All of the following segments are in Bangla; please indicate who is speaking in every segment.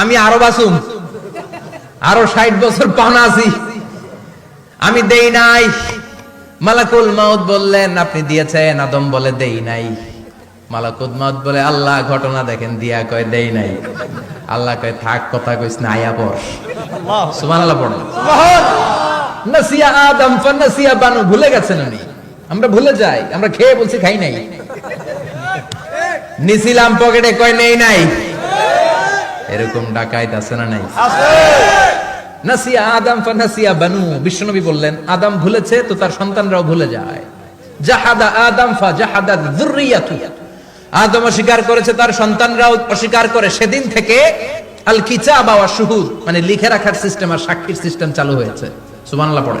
Speaker 1: আমি আরও বাসুম। আরও ষাট বছর পাওনা আছি। আমি দেই নাই। মালাকুল মাউত বললেন আপনি দিয়েছেন আদম বলে দেই নাই। মালাকুল মাউত বলে আল্লাহ ঘটনা দেখেন দিয়া কয় দেই নাই। আল্লাহ কয় থাক কথা কইস না আয়া পর সুবহানাল্লাহ পড়ো। নাসিয়া আদম ফানাসিয়া বানু ভুলে গেছেন উনি। আমরা ভুলে যাই আমরা খেয়ে বলছি খাই নাই। নিছিলাম পকেটে কয় নেই নাই। এরকম ডাকাইত আছে না নাই? নাসিয়া আদম ফানাসিয়া বানু বিশ্বনবী বললেন আদম ভুলেছে তো তার সন্তানরাও ভুলে যায়। জাহাদা আদম ফা জাহাদা যুররিয়াতু। আদম অস্বীকার করেছে তার সন্তানরাও অস্বীকার করে। সেদিন থেকে আল কিতাব ওয়া শুহুদ মানে লিখে রাখার সিস্টেম আর সাক্ষীর সিস্টেম চালু হয়েছে। সুবহানাল্লাহ পড়ে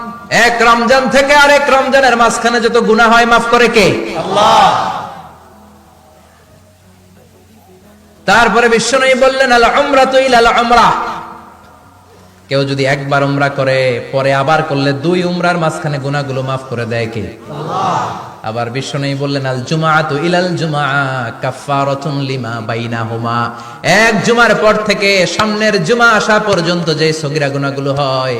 Speaker 1: এক রমজান থেকে আরেক রমজানের মাঝখানে যত গুনাহ হয় মাফ করে কে? তারপরে বিশ্বনবী বললেন আল উমরা তো ইলাল উমরা। কেউ যদি একবার উমরা করে পরে আবার করলে দুই উমরার মাঝখানে গুনাহগুলো মাফ করে দেয় কে? আবার বিশ্বনবী বললেন আল জুমাআতু ইলাল জুমআ কাফফারাতুন লিমা বাইনাহুমা। এক জুমার পর থেকে সামনের জুমা আসা পর্যন্ত যে সগিরা গুনাহগুলো হয়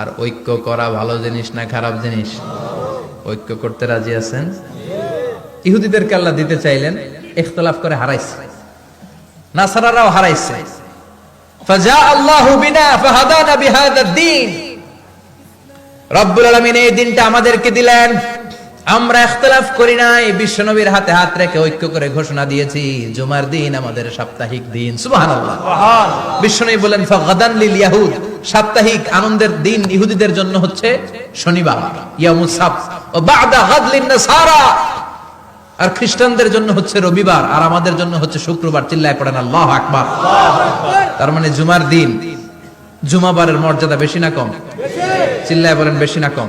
Speaker 1: আর ঐক্য করা ভালো জিনিস না খারাপ জিনিস? ঐক্য করতে রাজি আছেন? ইহুদিদেরকে আল্লাহ দিতে চাইলেন, ইখতলাফ করে হারাইছে। নাসারারাও হারাইছে। ফাজা আল্লাহু বিনা ফাহাদানা বিহাদা দ্বীন রব্বুল আলামিন এই দিনটা আমাদেরকে দিলেন। আমরা ইখতিলাফ করি নাই বিশ্বনবীর হাতে হাত রেখে ঐক্য করে ঘোষণা দিয়েছি জুমার দিন আমাদের সাপ্তাহিক দিন সুবহানাল্লাহ।
Speaker 2: মহান
Speaker 1: বিশ্বনবী বলেন ফাগাদান লিল ইয়াহুদ সাপ্তাহিক আনন্দের দিন ইহুদিদের জন্য হচ্ছে শনিবার ইয়ামুস সাবত ও বাদা নাসারা। আর খ্রিস্টানদের জন্য হচ্ছে রবিবার আর আমাদের জন্য হচ্ছে শুক্রবার চিল্লায় পড়েন আল্লাহু আকবার। তার মানে জুমার দিন জুমাবারের মর্যাদা বেশি না কম? চিল্লায় বলেন বেশি না কম?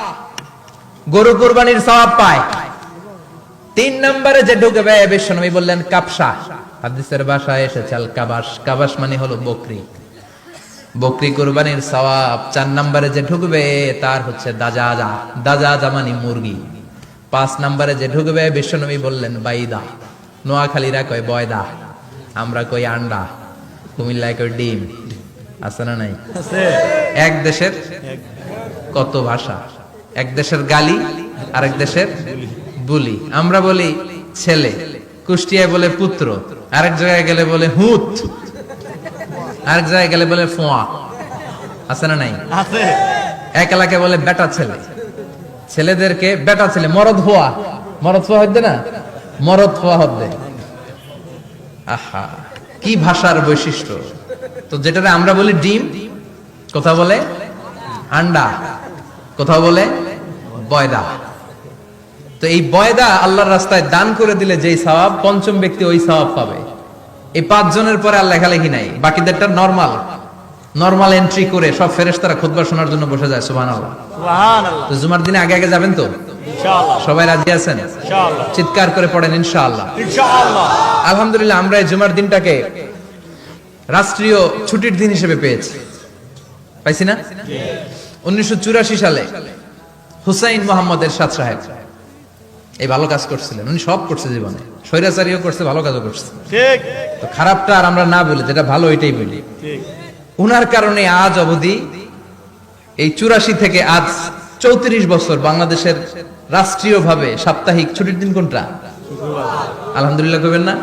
Speaker 1: গরু কুরবানির সওয়াব পায়। তিন নম্বরে যে ঢুকবে বিশ্বনবী বললেন কাপসা হাদিসের ভাষায় এসেছে আল কাবাস কাবাস মানে হলো বকরি। বকরি কুরবানির সওয়াব চার নম্বরে যে ঢুকবে তার হচ্ছে দাজাজা। দাজাজা মানে মুরগি। পাঁচ নম্বরে যে ঢুকবে বিশ্বনবী বললেন বাইদা। নোয়াখালীরা কয় বয়দা আমরা কই আন্ডা। কুমিল্লায় কই ডিম। আছে না নাই?
Speaker 2: আছে।
Speaker 1: এক দেশের কত ভাষা? এক দেশের গালি আরেক দেশের বুলি। আমরা বলি ছেলে কুষ্টিয়ায় বলে পুত্র আরেক জায়গায় গেলে বলে হুত আরেক জায়গায় গেলে বলে ফোয়া। আছে না নাই?
Speaker 2: আছে।
Speaker 1: এক এলাকায় বলে বেটা ছেলে। ছেলেদেরকে বেটা ছেলে মরদ হওয়া মরদ হওয়া হচ্ছে না? মরদ হওয়া হচ্ছে আহা কি ভাষার বৈশিষ্ট্য? তো যেটাতে আমরা বলি ডিম কথা বলে আন্ডা। কোথাও বলে? বয়দা। তো এই বয়দা আল্লাহর রাস্তায় দান করে দিলে যেই সওয়াব পঞ্চম ব্যক্তি ওই সওয়াব পাবে। এই পাঁচ জনের পরে আর লেখালেখি নাই। বাকিদেরটা নরমাল নরমাল এন্ট্রি করে সব ফেরেশতারা খুতবা শোনার জন্য বসে যায় সুবহানাল্লাহ।
Speaker 2: আল্লাহ
Speaker 1: তো জুমার দিনে আগে আগে যাবেন তো? সবাই রাজি আছেন? চিৎকার করে পড়েন ইনশাআল্লাহ।
Speaker 2: ইনশাআল্লাহ।
Speaker 1: আলহামদুলিল্লাহ আমরা এই জুমার দিনটাকে রাষ্ট্রীয় ছুটির দিন হিসেবে পেয়েছি। পাইছি না? উনিশশো সালে হুসাইন মোহাম্মদ এরশাদ সাহেব। এই ভালো কাজ করছিলেন। উনি সব করছে জীবনে। স্বৈরাচারীও করছে ভালো কাজও করছে।
Speaker 2: ঠিক।
Speaker 1: তো খারাপটা আর আমরা না বলি যেটা ভালো এটাই বলি। উনার কারণে আজ অবধি এই চুরাশি থেকে আজ চৌত্রিশ বছর বাংলাদেশের রাষ্ট্রীয়ভাবে সাপ্তাহিক ছুটির দিন কোনটা? আলহামদুলিল্লাহ কইবেন না?